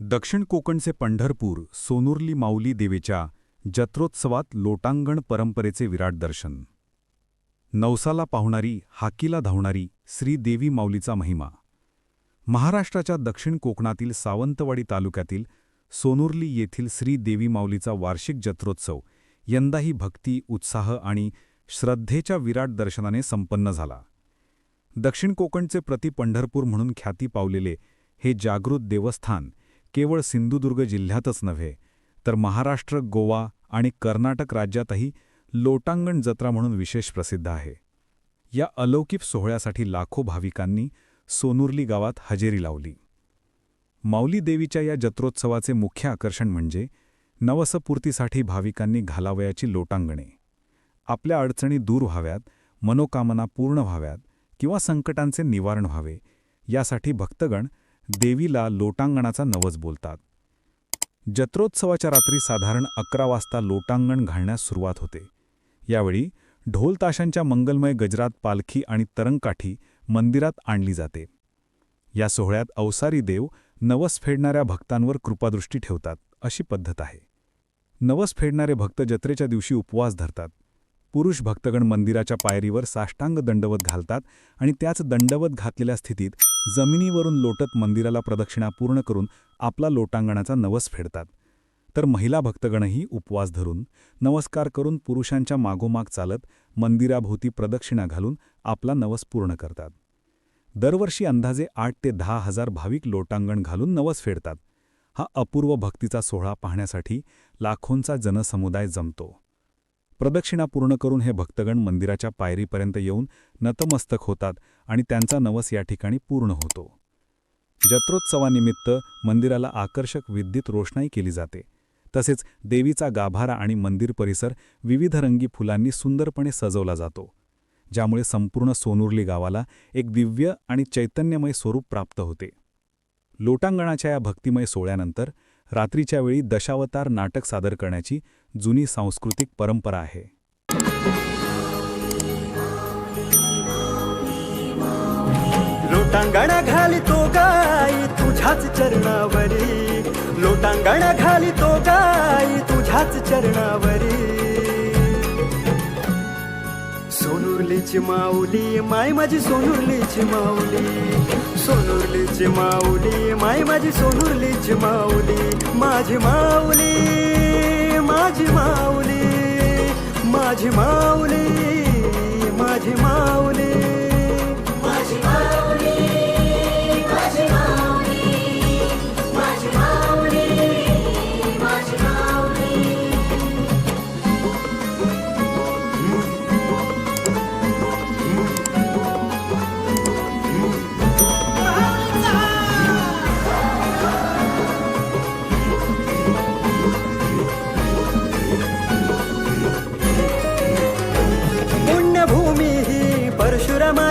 दक्षिण कोकणचे पंढरपूर सोनुर्ली माऊली देवीच्या जत्रोत्सवात लोटांगण परंपरेचे विराट दर्शन. नवसाला पाहुणारी हाकीला धावणारी श्रीदेवी माऊलीचा महिमा. महाराष्ट्राच्या दक्षिण कोकणातील सावंतवाडी तालुक्यातील सोनुर्ली येथील श्रीदेवी माऊलीचा वार्षिक जत्रोत्सव यंदाही भक्ती उत्साह आणि श्रद्धेच्या विराट दर्शनाने संपन्न झाला. दक्षिण कोकणचे प्रति पंढरपूर म्हणून ख्याती पावलेले हे जागृत देवस्थान केवळ सिंधुदुर्ग जिल्ह्यातच नव्हे तर महाराष्ट्र गोवा आणि कर्नाटक राज्यातही लोटांगण जत्रा म्हणून विशेष प्रसिद्ध आहे. या अलौकिक सोहळ्यासाठी लाखो भाविकांनी सोनुर्ली गावात हजेरी लावली. माऊली देवीच्या या जत्रोत्सवाचे मुख्य आकर्षण म्हणजे नवसपूर्तीसाठी भाविकांनी घालावयाची लोटांगणे. आपल्या अडचणी दूर व्हाव्यात मनोकामना पूर्ण व्हाव्यात किंवा संकटांचे निवारण व्हावे यासाठी भक्तगण देवीला लोटांगणाचा नवज बोलतात. जत्रोत्सवाच्या रात्री साधारण अकरा वाजता लोटांगण घालण्यास सुरुवात होते. यावेळी ढोल ताशांच्या मंगलमय गजरात पालखी आणि तरंगकाठी मंदिरात आणली जाते. या सोहळ्यात अवसारी देव नवस फेडणाऱ्या भक्तांवर कृपादृष्टी ठेवतात अशी पद्धत आहे. नवस फेडणारे भक्त जत्रेच्या दिवशी उपवास धरतात. पुरुष भक्तगण मंदिराच्या पायरीवर साष्टांग दंडवत घालतात आणि त्याच दंडवत घातलेल्या स्थितीत जमिनीवरून लोटत मंदिराला प्रदक्षिणा पूर्ण करून आपला लोटांगणाचा नवस फेडतात. तर महिला भक्तगणही उपवास धरून नमस्कार करून पुरुषांच्या मागोमाग चालत मंदिराभोवती प्रदक्षिणा घालून आपला नवस पूर्ण करतात. दरवर्षी अंदाजे आठ ते दहा हजार भाविक लोटांगण घालून नवस फेडतात. हा अपूर्व भक्तीचा सोहळा पाहण्यासाठी लाखोंचा जनसमुदाय जमतो. प्रदक्षिणा पूर्ण करून हे भक्तगण मंदिराच्या पायरीपर्यंत येऊन नतमस्तक होतात आणि त्यांचा नवस या ठिकाणी पूर्ण होतो. जत्रोत्सवानिमित्त मंदिराला आकर्षक विद्युत रोषणाई केली जाते. तसेच देवीचा गाभारा आणि मंदिर परिसर विविध रंगी फुलांनी सुंदरपणे सजवला जातो. ज्यामुळे संपूर्ण सोनुर्ली गावाला एक दिव्य आणि चैतन्यमय स्वरूप प्राप्त होते. लोटांगणाच्या या भक्तिमय सोहळ्यानंतर रात्रीच्या वेळी दशावतार नाटक सादर करण्याची जुनी सांस्कृतिक परंपरा आहे. लोटांगणा घालितो गाई तुझ्याच चरणावरी. लोटांगणा घालितो गाई तुझ्याच चरणावरी. सोनुर्लीची माऊली माय माझी सोनुर्लीची माऊली. सोनुरलीची माऊली माय माझी सोनुरलीची माऊली माझी माऊली माझी माऊली माझी माऊली.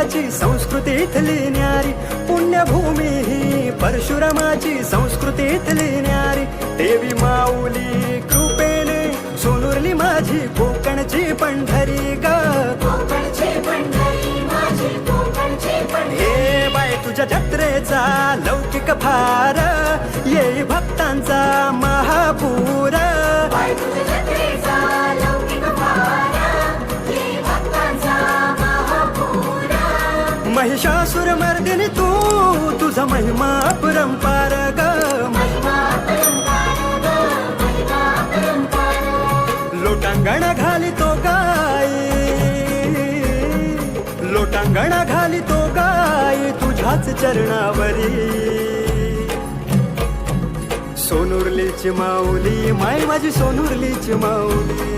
परशुरामाची संस्कृतीतली न्यारी. पुण्यभूमी ही परशुरामाची संस्कृतीतली न्यारी. देवी माऊली कृपेने सोनुरली माझी कोकणची पंढरी ग. हे बाय तुझ्या जत्रेचा लौकिक फार ये भक्तांचा महापूर. महिषासुर मर्दिनी तू तुझा महिमा परंपार ग लोटांगण घाली तो गाय लोटांगण घाली तो गाय तुझ्याच चरणावरी. सोनुरलीची माऊली माय माझी सोनुरलीची माऊली.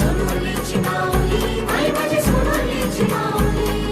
सोनुर्लीची माऊली माय माझी सोनुर्लीची माऊली.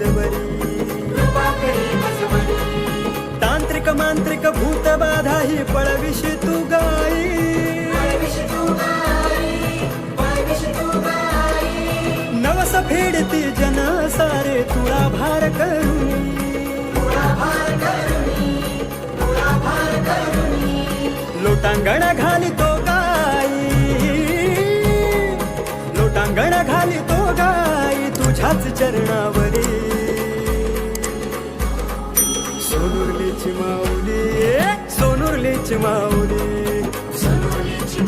बसवली तांत्रिक मांत्रिक भूत बाधा ही पळविशी तू गाई। नवस फेडती जना सारे तुळा भार करून लोटांगण घाली तो गाई। लोटांगण घाली तो गाई तुझ्याच चरणावरी। सोनुरलीची माऊली सोनुरलीची माऊली. सोनुलीची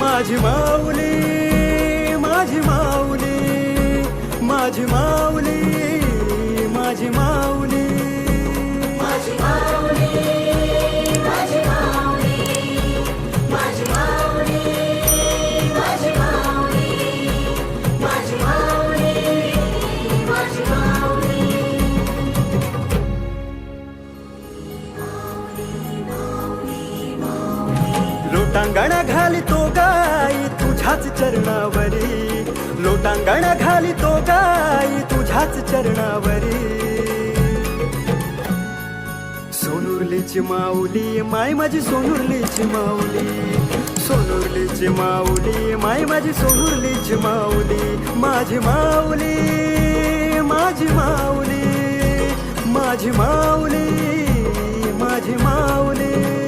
माझी माऊली माझी माऊली माझी माऊली माझी माऊली. घाली तो गाई तुझ्याच चरणावरी. लोटांगण घाली तो गाई तुझ्याच चरणावरी. सोनुरलीची माऊली माय माझी सोनुरलीची माऊली. सोनुरलीची माऊली माय माझी सोनुरलीची माऊली. माझी माऊली माझी माऊली. माझी माऊली माझी माऊली.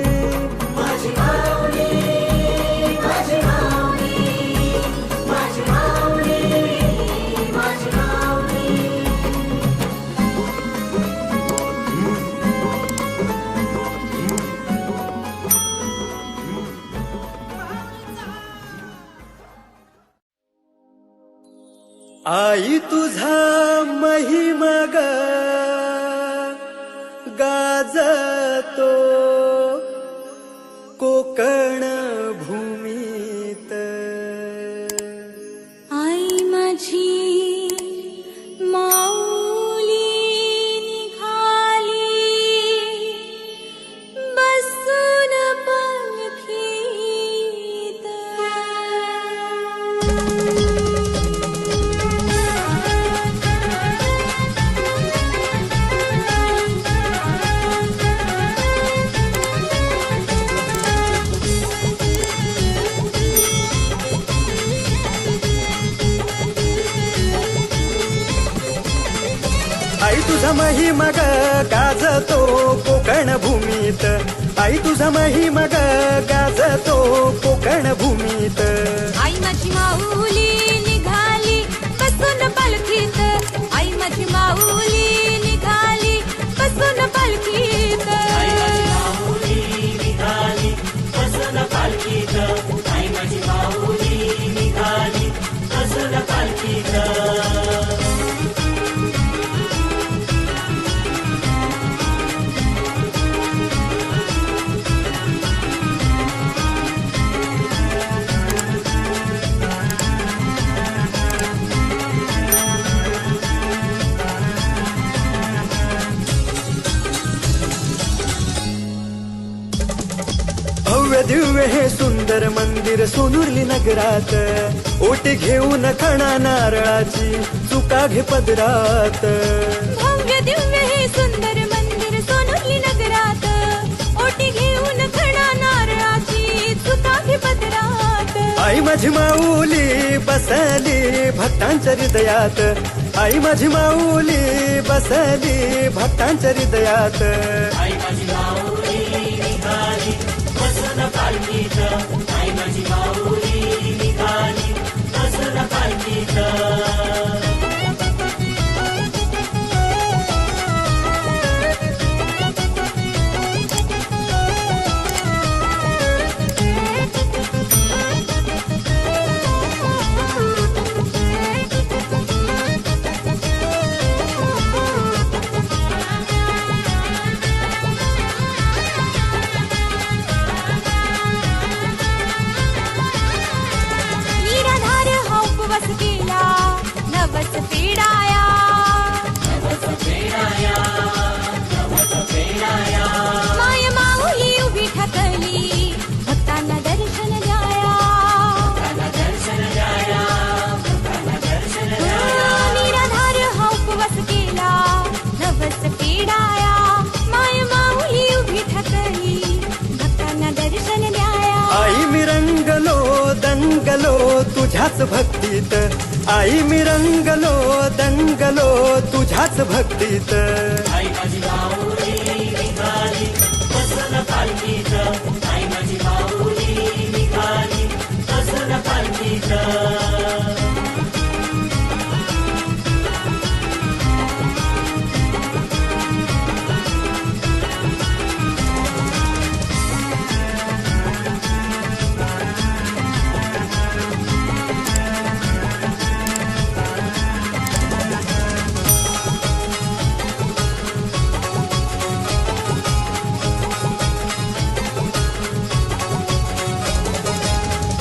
आई तुझा महिमा गाजर तुझा मग गाजतो कोकण भूमीत. आई तुझा मग गाजतो कोकण भूमीत. आई माझी माऊली निघाली बसून पालखीत. आई माझी माऊली सुंदर मंदिर सोनुरली नगरात. ओटी घेऊन खणा नारळाची चुका घे पदरात. भव्य दिव्य हे सुंदर मंदिर सोनुली नगरात. ओटी घेऊन खणा नारळाची चुका पदरात. आई माझी माऊली बसली भक्तांच्या हृदयात. आई माझी माऊली बसली भक्तांच्या हृदयात. Krishna सादर केला नवस पिडाया तुझ्याच भक्तीत. आई मी रंगलो दंगलो तुझ्याच भक्तीत. आई माझी माऊली निघाली पालखीत. आई माझी माऊली निघाली पालखीत.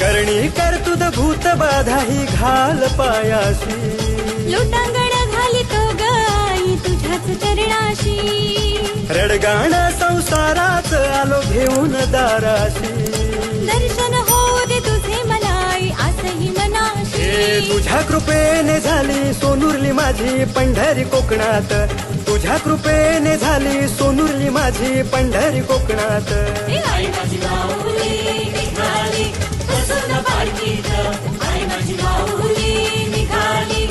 करणी कर्तुद भूत बाधा ही घाल पायाशी. लोटांगण घाली तो गाई तुझ्याच चरणाशी. रडगाण संसाराच आलो घेऊन दाराशी. दर्शन हो दे तुझे मनाई असही मनाशी. तुझ्या कृपेने झाली सोनुरली माझी पंढरी कोकणात. तुझ्या कृपेने झाली सोनुरली माझी पंढरी कोकणात. माझी माऊली निघाली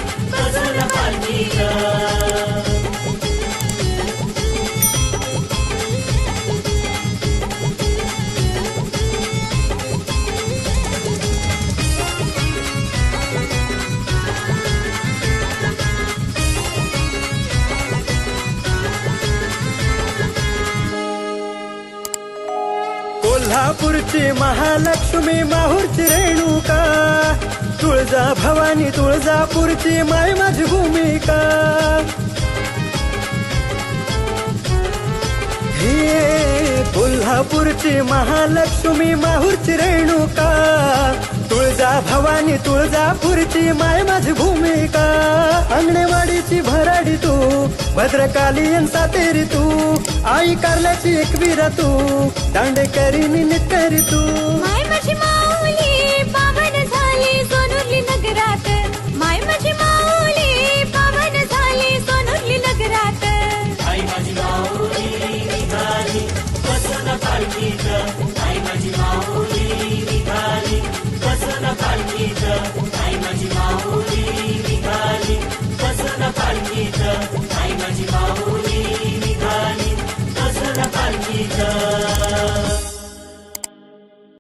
बसून महालक्ष्मी माहूरची रेणुका तुळजा भवानी तुळजापूरची माय माझी भूमिका. कोल्हापूरची महालक्ष्मी माहूरची रेणुका तुळजा भवानी तुळजापूरची माय माझी भूमिका. अंगणेवाडीची भराडी तू भद्रकाली सातेरी तू आई कारल्याची एकवीरा तू दांडेकरी निकरी तू। माय